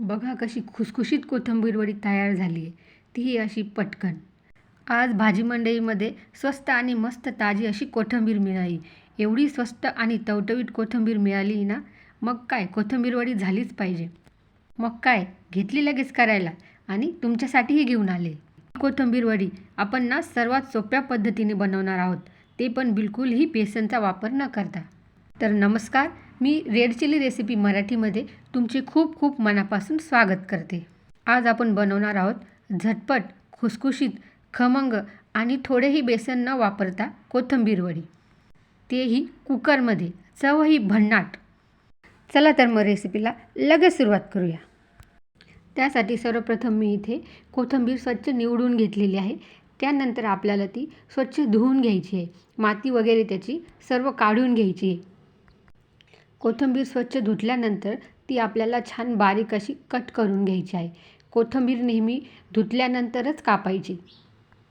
बघा कशी खुसखुशीत कोथिंबीर वडी तयार झाली आहे तीही अशी पटकन. आज भाजी मंडईमध्ये स्वस्त आणि मस्त ताजी अशी कोथिंबीर मिळाली. एवढी स्वस्त आणि टवटवीत कोथिंबीर मिळाली ना मग काय? कोथिंबीर वडी झालीच पाहिजे. मग काय? घेतली लगेच करायला आणि तुमच्यासाठीही घेऊन आले. कोथिंबीर वडी आपण ना सर्वात सोप्या पद्धतीने बनवणार आहोत. ते पण बिलकुलही बेसनचा वापर न करता. तर नमस्कार मी रेड चिली रेसिपी मराठीमध्ये तुमचे खूप खूप मनापासून स्वागत करते. आज आपण बनवणार आहोत झटपट खुसखुशीत खमंग आणि थोडेही बेसन न वापरता कोथंबीर वडी. तेही कुकरमध्ये चवही भन्नाट. चला तर मग रेसिपीला लगेच सुरुवात करूया. त्यासाठी सर्वप्रथम मी इथे कोथिंबीर स्वच्छ निवडून घेतलेली आहे. त्यानंतर आपल्याला ती स्वच्छ धुवून घ्यायची आहे. माती वगैरे त्याची सर्व काढून घ्यायची आहे. कोथिंबीर स्वच्छ धुतल्यानंतर ती आपल्याला छान बारीक अशी कट करून घ्यायची आहे. कोथिंबीर नेहमी धुतल्यानंतरच कापायची.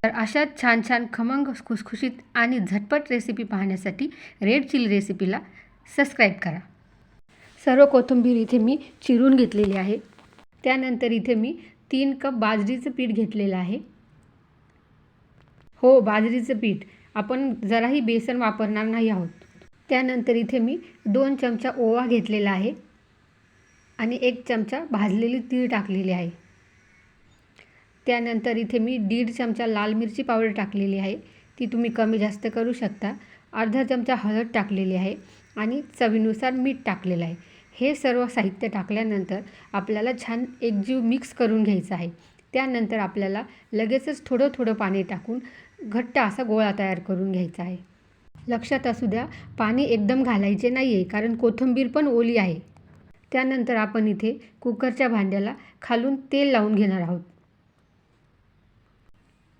तर अशाच छान छान खमंग खुसखुशीत आणि झटपट रेसिपी पाहण्यासाठी रेड चिली रेसिपीला सबस्क्राईब करा. सर्व कोथिंबीर इथे मी चिरून घेतलेली आहे. त्यानंतर इथे मी तीन कप बाजरीचं पीठ घेतलेलं आहे. हो बाजरीचं पीठ. आपण जराही बेसन वापरणार नाही आहोत. त्यानंतर इथे मी दोन चमचा ओवा घेतलेला आहे आणि एक चमचा भाजलेली तीळ टाकलेली आहे. त्यानंतर इथे मी दीड चमचा लाल मिरची पावडर टाकलेली आहे. ती तुम्ही कमी जास्त करू शकता. अर्धा चमचा हळद टाकलेली आहे आणि चवीनुसार मीठ टाकलेलं आहे. हे सर्व साहित्य टाकल्यानंतर आपल्याला छान एकजीव मिक्स करून घ्यायचं आहे. त्यानंतर आपल्याला लगेचच थोडं थोडं पाणी टाकून घट्ट असा गोळा तयार करून घ्यायचा आहे. लक्षात असू द्या पाणी एकदम घालायचे नाही आहे कारण कोथिंबीर पण ओली आहे. त्यानंतर आपण इथे कुकरच्या भांड्याला खालून तेल लावून घेणार आहोत.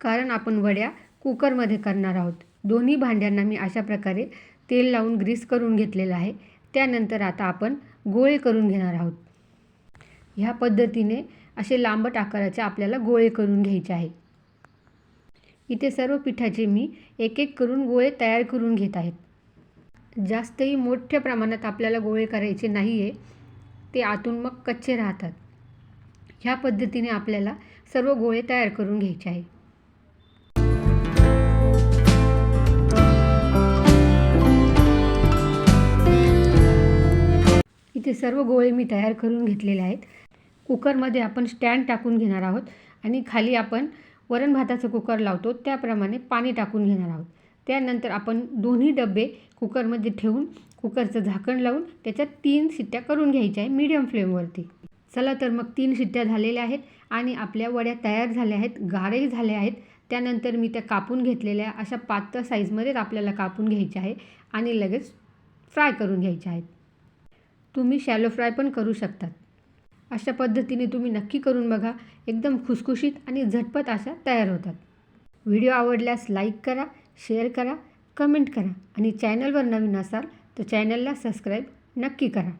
कारण आपण वड्या कुकरमध्ये करणार आहोत. दोन्ही भांड्यांना मी अशा प्रकारे तेल लावून ग्रीस करून घेतलेलं आहे. त्यानंतर आता आपण गोळे करून घेणार आहोत. ह्या पद्धतीने असे लांबट आकाराचे आपल्याला गोळे करून घ्यायचे आहे. इथे सर्व पिठाचे मी एक एक करून गोळे तयार करून घेत आहेत. जास्तही मोठ्या प्रमाणात आपल्याला गोळे करायचे नाही आहे ते आतून मग कच्चे राहतात. ह्या पद्धतीने आपल्याला सर्व गोळे तयार करून घ्यायचे आहे. इथे सर्व गोळे मी तयार करून घेतलेले आहेत. कुकरमध्ये आपण स्टँड टाकून घेणार आहोत आणि खाली आपण वरण भाताचं कुकर लावतो. त्याप्रमाणे पाणी टाकून घेणार आहोत. त्यानंतर आपण दोन्ही डबे कुकरमध्ये ठेवून कुकरचं झाकण लावून त्याच्यात तीन शिट्ट्या करून घ्यायच्या आहे मीडियम फ्लेमवरती चला तर मग तीन शिट्ट्या झालेल्या आहेत आणि आपल्या वड्या तयार झाल्या आहेत गारही झाल्या आहेत. त्यानंतर मी त्या कापून घेतलेल्या अशा पातळ साईजमध्येच आपल्याला कापून घ्यायच्या आहे आणि लगेच फ्राय करून घ्यायच्या आहेत. तुम्ही शॅलो फ्राय पण करू शकतात. अशा पद्धतीने तुम्ही नक्की करून बघा. एकदम खुसखुशीत आणि झटपट अशा तयार होतात. व्हिडिओ आवडल्यास लाईक करा शेअर करा कमेंट करा आणि चॅनलवर नवीन असाल तर चॅनलला सबस्क्राईब नक्की करा.